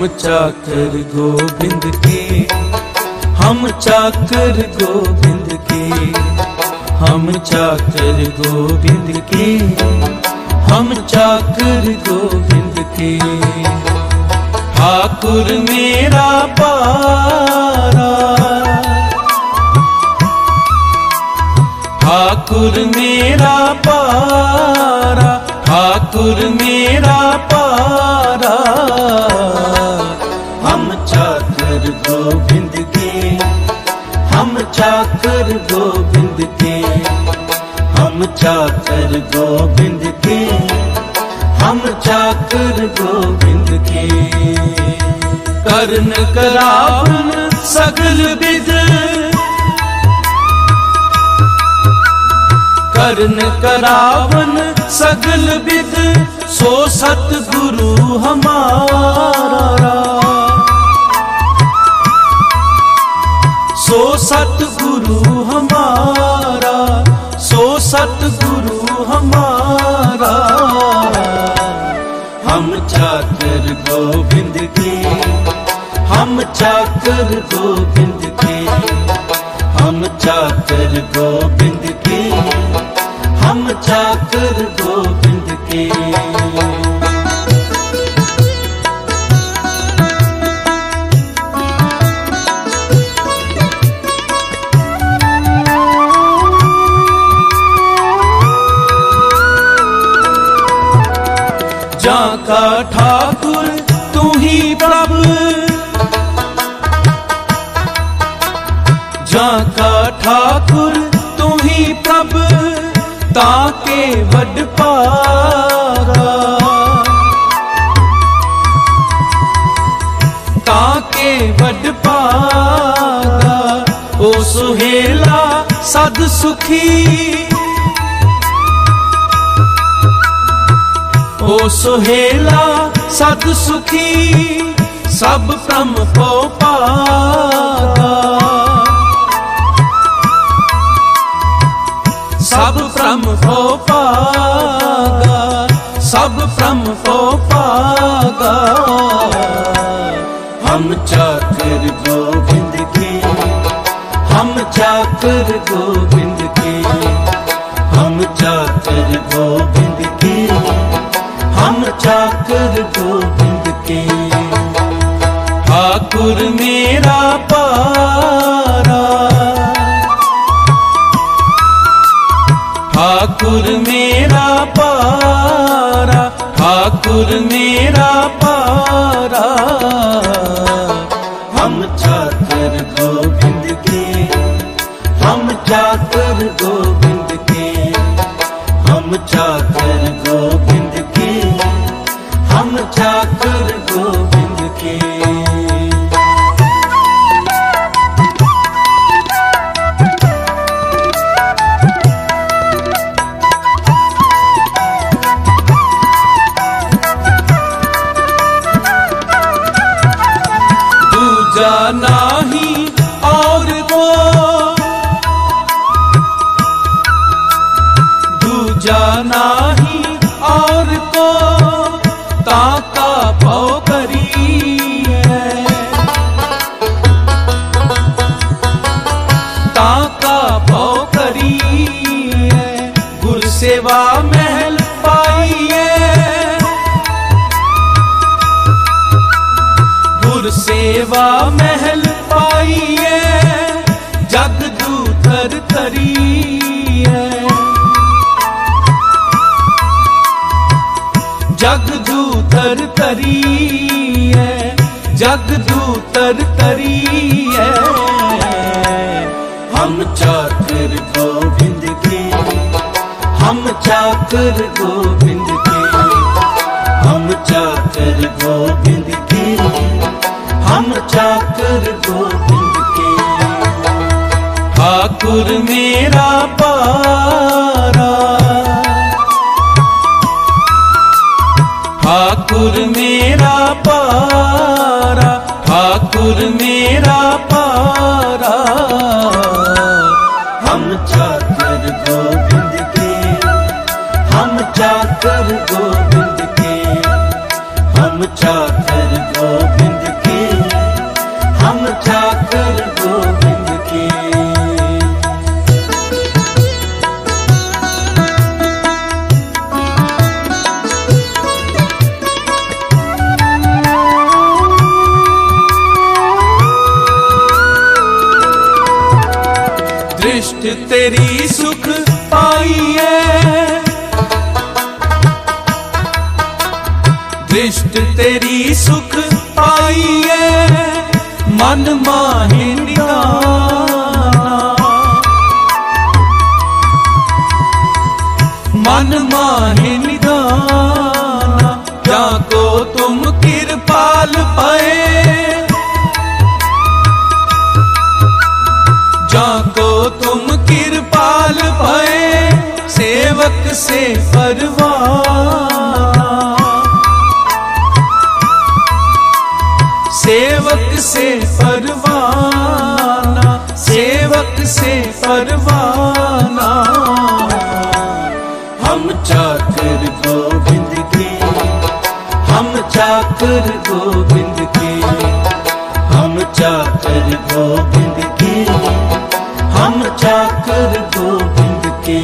हम चाकर गोविंद के हम चाकर गोविंद के हम चाकर गोविंद के हम चाकर गोविंद के ठाकुर मेरा पारा ठाकुर मेरा पारा ठाकुर मेरा चाकर गोविंद के हम चाकर गोविंद के हम चाकर गोविंद के कर्ण करावन सगल विद कर्ण करावन सगल विद सो सतगुरु हमारा सो सतगुरु हमारा सो सतगुरु हमारा हम चाकर गोविंद के हम चाकर गोविंद के हम चाकर गोविंद के हम चाकर गोविंद के ਦਾ ਠਾਕੁਰ ਤੂੰ ਹੀ ਪ੍ਰਭ। ਜਾਂ ਕਾ ਠਾਕੁਰ ਤੂੰ ਹੀ ਪ੍ਰਭ, ਤਾਂ ਕੇ ਵੱਡ ਪਾਰਾ ਤਾਂ ਕੇ ਵੱਡ ਪਾਰਾ ਉਹ ਸੁਹੇਲਾ ਸਦ ਸੁਖੀ। ਓ ਸੁਹੇਲਾ ਸਦ ਸੁਖੀ, ਸਭ ਭ੍ਰਮ ਕੋ ਪਾਗਾ ਸਭ ਭ੍ਰਮ ਕੋ ਪਾਗਾ ਸਭ ਭ੍ਰਮ ਕੋ ਪਾਗਾ ਹਮ ਚਾਕਰ ਗੋਬਿੰਦ ਕੇ, ਹਮ ਚਾਕਰ ਗੋਬਿੰਦ ਗੁਰ ਮੇਰਾ ਪਾਰਾ। ਠਾਕੁਰ ਮੇਰਾ ਪਾਰਾ, ਠਾਕੁਰ ਮੇਰਾ ਪਾਰਾ। ਹਮ ਚਾਕਰ ਗੋਬਿੰਦ ਕੇ, ਹਮ ਚਾਕਰ ਗੋਬਿੰਦ ਕੇ, ਹਮ ਚਾਕਰ दूजा नाही और वो दूजा नाही दूतर तरी है हम चाकर गोविंद के हम चाकर गोविंद के हम चाकर गोविंद के हम चाकर गोविंद के ठाकुर मेरा पारा के हम चाकर गोविंद के हम हम चाकर गोविंद के हम चाकर गोविंद के दृष्ट तेरी सुख ਜਿੰਦ ਤੇਰੀ ਸੁਖ ਪਾਈਏ ਮਨ ਮਾਹੀ ਨਿਦਾਨਾ। ਮਨ ਮਾਹੀ ਨਿਦਾਨਾ, ਜਾ ਕੋ ਤੁਮ ਕਿਰਪਾਲ ਪਏ। ਜਾਂ ਕੋ ਤੁਮ ਕਿਰਪਾਲ ਪਏ, ਸੇਵਕ ਸੇ ਪਰਵਾਰ से परवाना सेवक से परवाना हम चाकर गोविंद के हम चाकर गोविंद के हम चाकर गोविंद के हम चाकर गोविंद के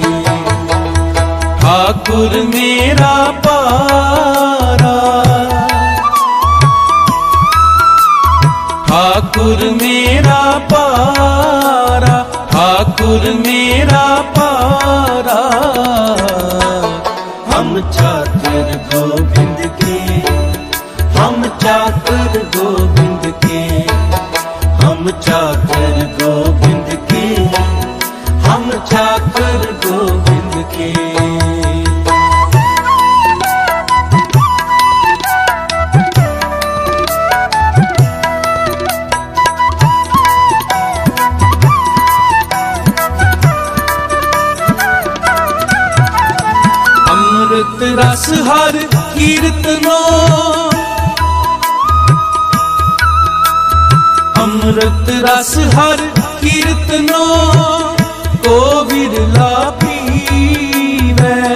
ठाकुर मेरा पारा ठाकुर मेरा पारा ठाकुर मेरा पारा ਕੀਰਤਨੋ ਅੰਮ੍ਰਿਤ ਰਸ ਹਰ ਕੀਰਤਨੋ ਕੋ ਵਿਰਲਾ ਪੀਵੈ।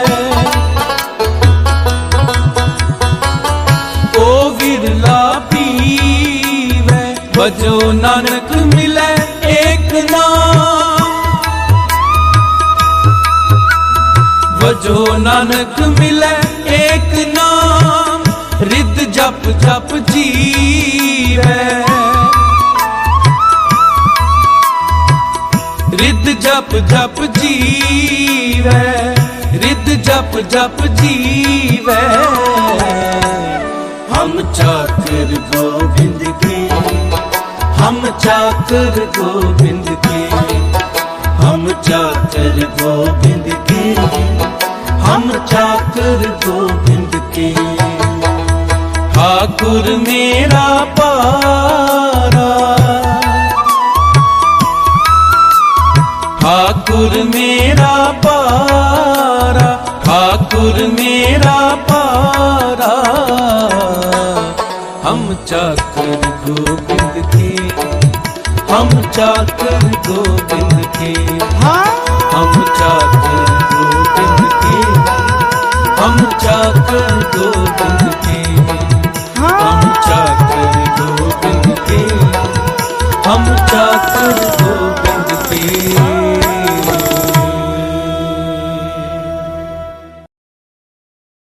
ਕੋ ਵਿਰਲਾ ਪੀਵੈ। ਬਜੋ ਨਾਨਕ ਮਿਲੈ ਏਕ ਨਾਮ। ਵਜੋ ਨਾਨਕ ਮਿਲੈ ਏਕ ਨਾਮ। ਜਪ ਜਪ ਜੀਵੈ। ਰਿੱਧ ਜਪ ਜਪ ਜੀਵੈ, ਰਿੱਧ ਜਪ ਜਪ ਜੀਵੈ। ਹਮ ਚਾਕਰ ਗੋਬਿੰਦ ਕੇ, ਹਮ ਚਾਕਰ ਗੋਬਿੰਦ ਕੇ, ਹਮ ਚਾਕਰ ਗੋਬਿੰਦ ਕੇ, ਹਮ ਚਾਕਰ ਗੋਬਿੰਦ ਕੇ। ਠਾਕੁਰ ਮੇਰਾ ਪਾਰਾ। ਠਾਕੁਰ ਮੇਰਾ ਪਾਰਾ, ਠਾਕੁਰ ਮੇਰਾ ਪਾਰਾ। ਹਮ ਚਾਕਰ ਗੋਬਿੰਦ ਕੇ, ਹਮ ਚਾਕਰ ਗੋਬਿੰਦ ਕੇ। ਹਮ ਚਾਕਰ ਗੋਬਿੰਦ ਕੇ, ਹਮ ਚਾਕਰ ਗੋਬਿੰਦ ਕੇ। चाकर को बंद के